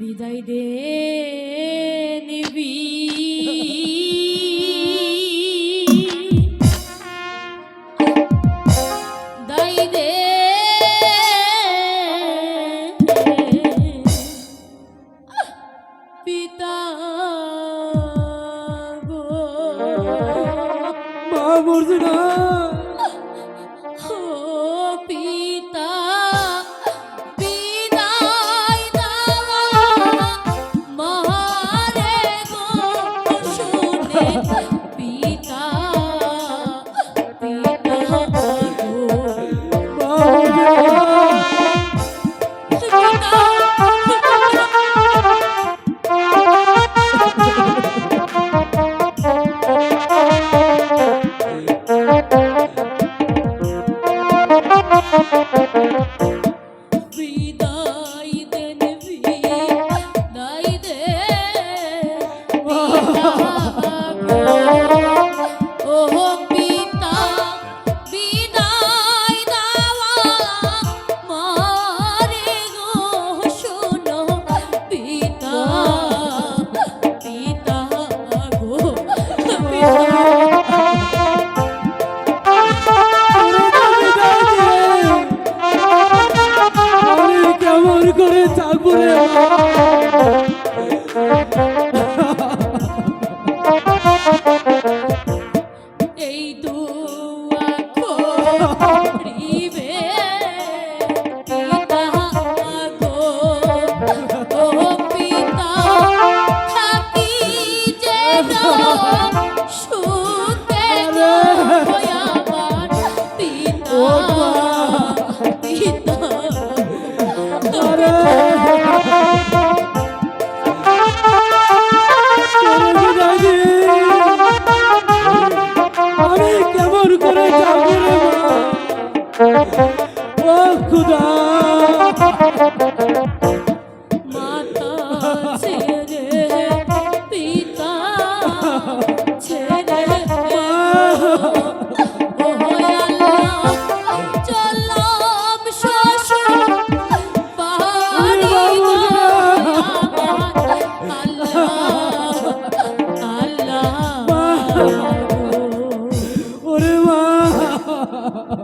বিদায় দে নিবি। পিতা গো। মা মরছে Oh. খুদা Ha ha ha ha.